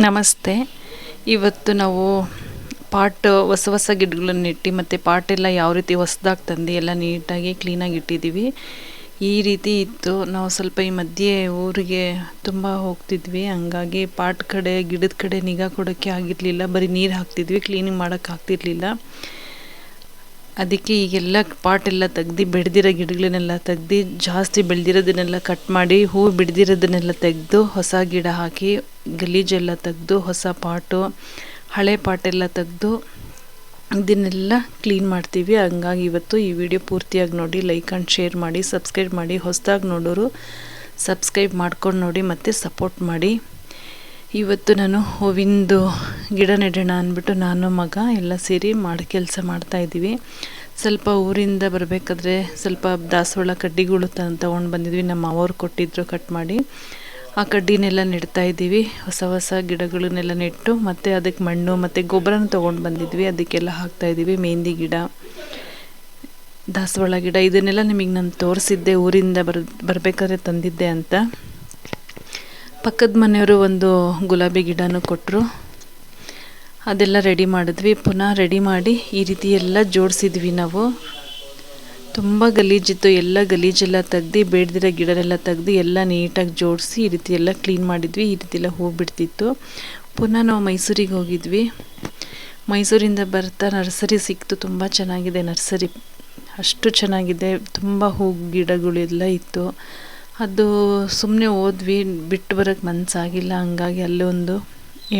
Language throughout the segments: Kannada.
ನಮಸ್ತೆ. ಇವತ್ತು ನಾವು ಪಾಟ್ ಹೊಸ ಹೊಸ ಗಿಡಗಳನ್ನು ಇಟ್ಟು ಮತ್ತು ಪಾಟೆಲ್ಲ ಯಾವ ರೀತಿ ಹೊಸದಾಗಿ ತಂದು ಎಲ್ಲ ನೀಟಾಗಿ ಕ್ಲೀನಾಗಿ ಇಟ್ಟಿದ್ದೀವಿ. ಈ ರೀತಿ ಇತ್ತು. ನಾವು ಸ್ವಲ್ಪ ಈ ಮಧ್ಯೆ ಊರಿಗೆ ತುಂಬ ಹೋಗ್ತಿದ್ವಿ. ಹಂಗಾಗಿ ಪಾಟ್ ಕಡೆ ಗಿಡದ ಕಡೆ ನಿಗಾ ಕೊಡೋಕ್ಕೆ ಆಗಿರಲಿಲ್ಲ. ಬರೀ ನೀರು ಹಾಕ್ತಿದ್ವಿ. ಕ್ಲೀನಿಂಗ್ ಮಾಡೋಕ್ಕೆ ಆಗ್ತಿರ್ಲಿಲ್ಲ ಅದಕ್ಕೆ ಈಗೆಲ್ಲ ಪಾಟೆಲ್ಲ ತೆಗ್ದು ಬೆಳೆದಿರೋ ಗಿಡಗಳನ್ನೆಲ್ಲ ತೆಗ್ದು ಜಾಸ್ತಿ ಬೆಳೆದಿರೋದನ್ನೆಲ್ಲ ಕಟ್ ಮಾಡಿ ಹೂ ಬಿಡ್ದಿರೋದನ್ನೆಲ್ಲ ತೆಗೆದು ಹೊಸ ಗಿಡ ಹಾಕಿ ಗಲೀಜೆಲ್ಲ ತೆಗೆದು ಹೊಸ ಪಾಟು, ಹಳೆ ಪಾಟೆಲ್ಲ ತೆಗೆದು ಇದನ್ನೆಲ್ಲ ಕ್ಲೀನ್ ಮಾಡ್ತೀವಿ. ಹಂಗಾಗಿ ಇವತ್ತು ಈ ವಿಡಿಯೋ ಪೂರ್ತಿಯಾಗಿ ನೋಡಿ ಲೈಕ್ ಆ್ಯಂಡ್ ಶೇರ್ ಮಾಡಿ ಸಬ್ಸ್ಕ್ರೈಬ್ ಮಾಡಿ, ಹೊಸದಾಗಿ ನೋಡೋರು ಸಬ್ಸ್ಕ್ರೈಬ್ ಮಾಡ್ಕೊಂಡು ನೋಡಿ ಮತ್ತು ಸಪೋರ್ಟ್ ಮಾಡಿ. ಇವತ್ತು ನಾನು ಹೂವಿಂದು ಗಿಡ ನೆಡೋಣ ಅಂದ್ಬಿಟ್ಟು ನಾನು, ಮಗ, ಎಲ್ಲ ಸೇರಿ ಮಾಡಿ, ಕೆಲಸ ಮಾಡ್ತಾಯಿದ್ದೀವಿ ಸ್ವಲ್ಪ ಊರಿಂದ ಬರಬೇಕಾದ್ರೆ ಸ್ವಲ್ಪ ದಾಸವಾಳ ಕಡ್ಡಿಗಳು ತಗೊಂಡು ಬಂದಿದ್ವಿ. ನಮ್ಮ ಮಾವರು ಕೊಟ್ಟಿದ್ರು ಕಟ್ ಮಾಡಿ. ಆ ಕಡ್ಡಿನೆಲ್ಲ ನೆಡ್ತಾ ಇದ್ದೀವಿ. ಹೊಸ ಹೊಸ ಗಿಡಗಳನ್ನೆಲ್ಲ ನೆಟ್ಟು ಮತ್ತು ಅದಕ್ಕೆ ಮಣ್ಣು ಮತ್ತು ಗೊಬ್ಬರನ ತೊಗೊಂಡು ಬಂದಿದ್ವಿ. ಅದಕ್ಕೆಲ್ಲ ಹಾಕ್ತಾಯಿದ್ದೀವಿ ಮೆಹಂದಿ ಗಿಡ, ದಾಸವಾಳ ಗಿಡ, ಇದನ್ನೆಲ್ಲ ನಿಮಗೆ ನಾನು ತೋರಿಸಿದ್ದೆ ಊರಿಂದ ಬರ್, ಬರಬೇಕಾದ್ರೆ ತಂದಿದ್ದೆ ಅಂತ. ಪಕ್ಕದ ಮನೆಯವರು ಒಂದು ಗುಲಾಬಿ ಗಿಡನೂ ಕೊಟ್ಟರು ಅದೆಲ್ಲ ರೆಡಿ ಮಾಡಿದ್ವಿ. ಪುನಃ ರೆಡಿ ಮಾಡಿ ಈ ರೀತಿ ಎಲ್ಲ ಜೋಡಿಸಿದ್ವಿ ನಾವು. ತುಂಬ ಗಲೀಜಿತ್ತು. ಎಲ್ಲ ಗಲೀಜೆಲ್ಲ ತೆಗ್ದು ಬೇಡದಿರೋ ಗಿಡನೆಲ್ಲ ತೆಗ್ದು ಎಲ್ಲ ನೀಟಾಗಿ ಜೋಡಿಸಿ ಈ ರೀತಿ ಎಲ್ಲ ಕ್ಲೀನ್ ಮಾಡಿದ್ವಿ. ಈ ರೀತಿ ಎಲ್ಲ ಹೂ ಬಿಡ್ತಿತ್ತು. ಪುನಃ ನಾವು ಮೈಸೂರಿಗೆ ಹೋಗಿದ್ವಿ. ಮೈಸೂರಿಂದ ಬರ್ತಾ ನರ್ಸರಿ ಸಿಕ್ತು. ತುಂಬ ಚೆನ್ನಾಗಿದೆ ನರ್ಸರಿ. ಅಷ್ಟು ಚೆನ್ನಾಗಿದೆ. ತುಂಬ ಹೂ ಗಿಡಗಳೆಲ್ಲ ಇತ್ತು. ಅದು ಸುಮ್ಮನೆ ಹೋದ್ವಿ, ಬಿಟ್ಟು ಬರೋಕ್ಕೆ ಮನಸ್ಸಾಗಿಲ್ಲ ಹಂಗಾಗಿ ಅಲ್ಲೇ ಒಂದು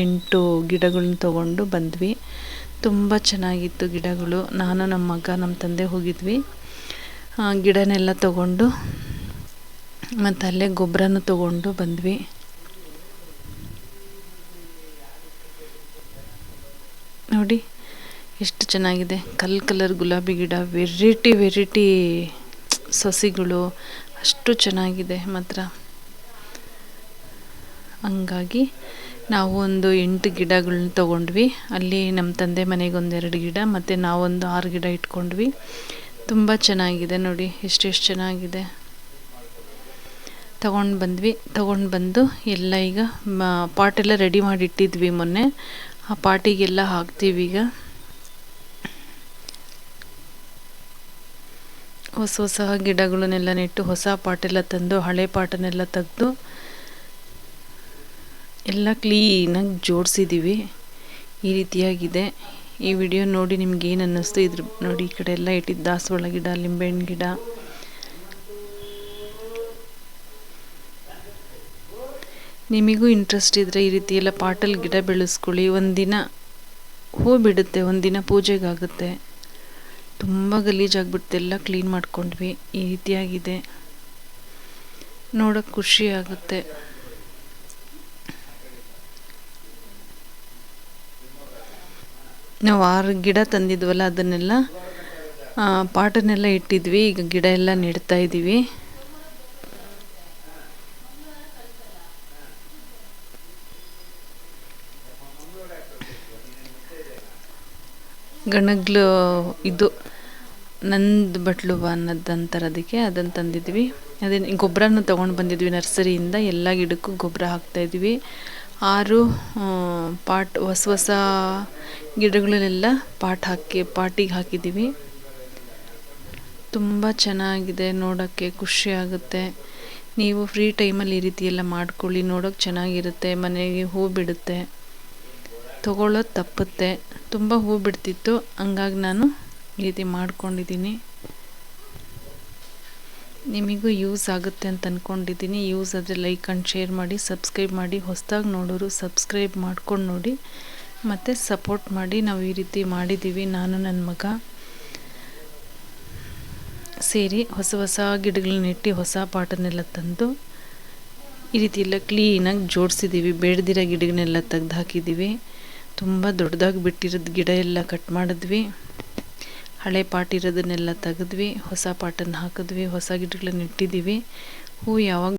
ಎಂಟು ಗಿಡಗಳನ್ನ ತೊಗೊಂಡು ಬಂದ್ವಿ. ತುಂಬ ಚೆನ್ನಾಗಿತ್ತು ಗಿಡಗಳು. ನಾನು ನಮ್ಮ ಮಗ, ನಮ್ಮ ತಂದೆ ಹೋಗಿದ್ವಿ. ಗಿಡನೆಲ್ಲ ತೊಗೊಂಡು ಮತ್ತು ಅಲ್ಲೇ ಗೊಬ್ಬರನೂ ತೊಗೊಂಡು ಬಂದ್ವಿ. ನೋಡಿ, ಎಷ್ಟು ಚೆನ್ನಾಗಿದೆ. ಕಲ್ ಕಲರ್ ಗುಲಾಬಿ ಗಿಡ, ವೆರೈಟಿ ವೆರೈಟಿ ಸಸಿಗಳು ಅಷ್ಟು ಚೆನ್ನಾಗಿದೆ ಮಾತ್ರ. ಹಂಗಾಗಿ ನಾವು ಒಂದು ಎಂಟು ಗಿಡಗಳನ್ನ ತೊಗೊಂಡ್ವಿ. ಅಲ್ಲಿ ನಮ್ಮ ತಂದೆ ಮನೆಗೆ ಒಂದೆರಡು ಗಿಡ ಮತ್ತು ನಾವೊಂದು ಆರು ಗಿಡ ಇಟ್ಕೊಂಡ್ವಿ. ತುಂಬ ಚೆನ್ನಾಗಿದೆ ನೋಡಿ ಎಷ್ಟೆಷ್ಟು ಚೆನ್ನಾಗಿದೆ. ತಗೊಂಡು ಬಂದ್ವಿ, ತಗೊಂಡು ಬಂದು ಎಲ್ಲ ಈಗ ಪಾಟೆಲ್ಲ ರೆಡಿ ಮಾಡಿ ಇಟ್ಟಿದ್ವಿ ಮೊನ್ನೆ. ಆ ಪಾಟಿಗೆಲ್ಲ ಹಾಕ್ತೀವಿ ಈಗ. ಹೊಸ ಹೊಸ ಗಿಡಗಳನ್ನೆಲ್ಲ ನೆಟ್ಟು ಹೊಸ ಪಾಟೆಲ್ಲ ತಂದು, ಹಳೆ ಪಾಟನ್ನೆಲ್ಲ ತೆಗೆದು, ಎಲ್ಲ ಕ್ಲೀನಾಗಿ ಜೋಡಿಸಿದ್ದೀವಿ. ಈ ರೀತಿಯಾಗಿದೆ. ಈ ವಿಡಿಯೋ ನೋಡಿ ನಿಮ್ಗೆ ಏನು ಅನ್ನಿಸ್ತು? ಇದ್ರ ನೋಡಿ ಈ ಕಡೆ ಎಲ್ಲ ಇಟ್ಟಿದ್ದು ದಾಸವಾಳ ಗಿಡ, ಲಿಂಬೆಹಣ್ಣು ಗಿಡ. ನಿಮಗೂ ಇಂಟ್ರೆಸ್ಟ್ ಇದ್ದರೆ ಈ ರೀತಿ ಎಲ್ಲ ಪಾಟಲ್ಲಿ ಗಿಡ ಬೆಳೆಸ್ಕೊಳ್ಳಿ. ಒಂದಿನ ಹೂ ಬಿಡುತ್ತೆ ಒಂದಿನ ಪೂಜೆಗಾಗುತ್ತೆ. ತುಂಬ ಗಲೀಜಾಗ್ಬಿಟ್ಟು ಎಲ್ಲ ಕ್ಲೀನ್ ಮಾಡ್ಕೊಂಡ್ವಿ, ಈ ರೀತಿಯಾಗಿದೆ. ನೋಡೋಕ್ಕೆ ಖುಷಿ ಆಗುತ್ತೆ. ನಾವು ಆರು ಗಿಡ ತಂದಿದ್ವಲ್ಲ ಅದನ್ನೆಲ್ಲ ಪಾಟನ್ನೆಲ್ಲ ಇಟ್ಟಿದ್ವಿ, ಈಗ ಗಿಡ ಎಲ್ಲ ನೆಡ್ತಾ ಇದ್ದೀವಿ ಗಣಗ್ಲು ಇದು ನಂದು ಬಟ್ಲು ಅನ್ನೋದು ಅಂತಾರೆ ಅದಕ್ಕೆ ಅದನ್ನು ತಂದಿದ್ವಿ. ಅದೇ ಗೊಬ್ಬರನೂ ತೊಗೊಂಡು ಬಂದಿದ್ವಿ ನರ್ಸರಿಯಿಂದ, ಎಲ್ಲ ಗಿಡಕ್ಕೂ ಗೊಬ್ಬರ ಹಾಕ್ತಾಯಿದ್ವಿ ಆರು ಪಾಟ್, ಹೊಸ ಹೊಸ ಗಿಡಗಳನ್ನೆಲ್ಲ ಪಾಟ್ ಹಾಕಿ, ಪಾಟಿಗೆ ಹಾಕಿದ್ದೀವಿ ತುಂಬ ಚೆನ್ನಾಗಿದೆ, ನೋಡೋಕ್ಕೆ ಖುಷಿ ಆಗುತ್ತೆ. ನೀವು ಫ್ರೀ ಟೈಮಲ್ಲಿ ಈ ರೀತಿ ಎಲ್ಲ ಮಾಡ್ಕೊಳ್ಳಿ, ನೋಡೋಕೆ ಚೆನ್ನಾಗಿರುತ್ತೆ, ಮನೆಗೆ ಹೂ ಬಿಡುತ್ತೆ. ತೊಗೊಳ್ಳೋದು ತಪ್ಪುತ್ತೆ. ತುಂಬ ಹೂ ಬಿಡ್ತಿತ್ತು. ಹಂಗಾಗಿ ನಾನು ಈ ರೀತಿ ಮಾಡ್ಕೊಂಡಿದ್ದೀನಿ. ನಿಮಗೂ ಯೂಸ್ ಆಗುತ್ತೆ ಅಂತ ಅಂದ್ಕೊಂಡಿದ್ದೀನಿ ಯೂಸ್ ಆದರೆ ಲೈಕ್ ಆ್ಯಂಡ್ ಶೇರ್ ಮಾಡಿ, ಸಬ್ಸ್ಕ್ರೈಬ್ ಮಾಡಿ, ಹೊಸದಾಗಿ ನೋಡೋರು ಸಬ್ಸ್ಕ್ರೈಬ್ ಮಾಡ್ಕೊಂಡು ನೋಡಿ. ಮತ್ತು ಸಪೋರ್ಟ್ ಮಾಡಿ. ನಾವು ಈ ರೀತಿ ಮಾಡಿದ್ದೀವಿ. ನಾನು ನನ್ನ ಮಗ ಸೇರಿ ಹೊಸ ಹೊಸ ಗಿಡಗಳನ್ನ ಇಟ್ಟು ಹೊಸ ಪಾಟನ್ನೆಲ್ಲ ತಂದು ಈ ರೀತಿ ಎಲ್ಲ ಕ್ಲೀನಾಗಿ ಜೋಡಿಸಿದ್ದೀವಿ. ಬೇಡದಿರೋ ಗಿಡಗಳನ್ನೆಲ್ಲ ತೆಗ್ದು ಹಾಕಿದ್ದೀವಿ. ತುಂಬ ದೊಡ್ಡದಾಗಿ ಬಿಟ್ಟಿರೋದು ಗಿಡ ಎಲ್ಲ ಕಟ್ ಮಾಡಿದ್ವಿ. ಹಳೆ ಪಾಟ್ ಇರೋದನ್ನೆಲ್ಲ ತೆಗೆದ್ವಿ, ಹೊಸ ಪಾಟನ್ನು ಹಾಕಿದ್ವಿ, ಹೊಸ ಗಿಡಗಳನ್ನ ಇಟ್ಟಿದ್ದೀವಿ ಹೂ ಯಾವಾಗ